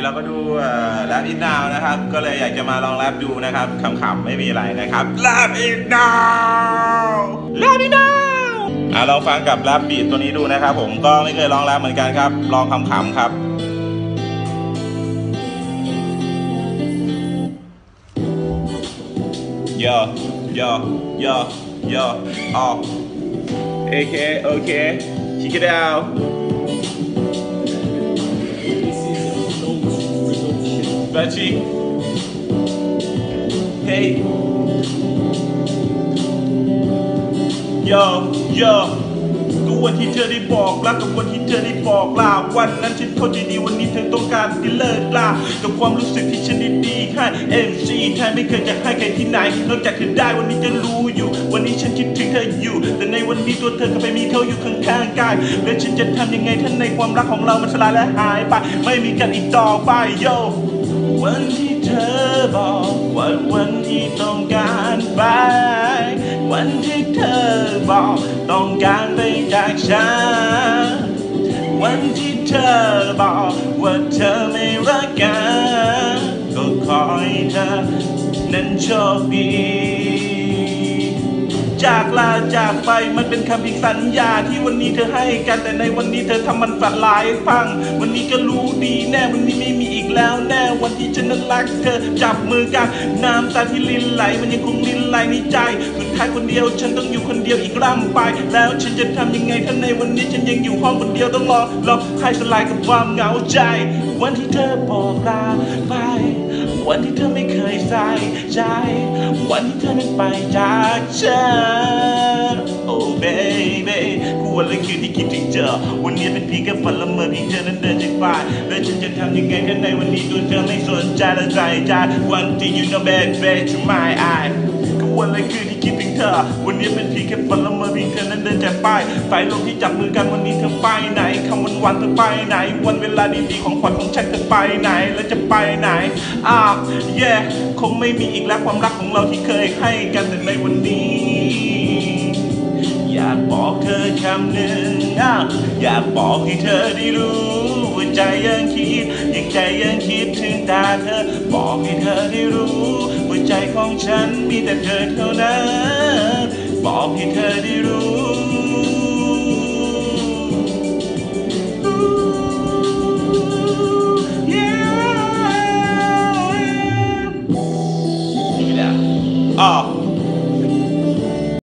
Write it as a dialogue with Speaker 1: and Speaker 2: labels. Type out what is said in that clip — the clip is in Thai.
Speaker 1: นี้เราก็ดูแรปอินนาวนะครับ ก็เลยอยากจะมาลองแรปดูนะครับขำๆไม่มีอะไรนะครับแรปอินนาวแรปอินนาวอะลองฟังกับแรปบีทตัวนี้ดูนะครับ ผมก็ไม่เคยลองแรปเหมือนกันครับ ลองขำๆครับ Yo, yo, yo, yo, oh. Okay, okay, check it out. Betty. Hey. Yo, yo. ก็วันที่เธอได้บอกรักกับวันที่เธอได้บอกลาวันนั้นฉันเข้าใจดีวันนี้เธอต้องการที่เลิกลากับความรู้สึกที่ฉันด้ดีให้ MC แทนไม่เคยจะให้ใครที่ไหนนอกจากเธอได้วันนี้จะรู้อยู่ วันนี้ฉันคิดถึงเธออยู่ แต่ในวันนี้ตัวเธอกลับไปมีเขาอยู่ข้างๆกายแล้วฉันจะทำยังไงถ้าในความรักของเรามันสลายและหายไป ไม่มีกันอีกต่อไปโย วันที่เธอบอกว่าวันที่ต้องการไป วันที่เธอบอกต้องการไปจากฉัน วันที่เธอบอกว่าเธอไม่รักกัน ก็ขอให้เธอนั้นโชคดี จากลาจากไปมันเป็นคำพิสัญญาที่วันนี้เธอให้กันแต่ในวันนี้เธอทำมันฝันลายฟัง วันนี้ก็รู้ดีแน่วันนี้ไม่มีอีกแล้วแน่วันที่ฉันนั้นรักเธอจับมือกันน้ำตาที่ลินไหลมันยังคงลินไหลในใจสุดท้ายคนเดียวฉันต้องอยู่คนเดียวอีกร่ำไป แล้วฉันจะทำยังไงถ้าในวันนี้ฉันยังอยู่ห้องคนเดียวต้องรอรอให้สลายกับความเหงาใจ วันที่เธอบอกลาไป วันที่เธอไม่เคยใส่ใจ วันที่เธอนั้นไปจากฉัน Oh baby กูวันละคืนที่คิดถึงเธอวันนี้เป็นเพียงแค่ฝันละเมอเพียงเธอนั้นเดินจากไปแล้วฉันจะทำยังไงถ้าในวันนี้ตัวเธอไม่สนใจและใส่ใจวันที่ you know baby to my eye ก็วันละคืนที่คิดถึงเธอวันนี้เป็นเพียงแค่ฝันละเมอเพียงเธอนั้นเดินจากไปสายลมที่จับมือกันวันนี้เธอไปไหนคำวันวันเธอไปไหน วันเวลาดีๆของขวัญของฉันเธอไปไหนแล้วจะไปไหนอ่า yeah คงไม่มีอีกแล้วความรักของเราที่เคยให้กันแต่ในวันนี้ ธอคำหนึ่งอยากบอกให้เธอได้รู้ว่าใจยังคิดยังใจยังคิดถึงตาเธอ บอกให้เธอได้รู้ว่าใจของฉันมีแต่เธอเท่านั้นบอกให้เธอได้รู้ออ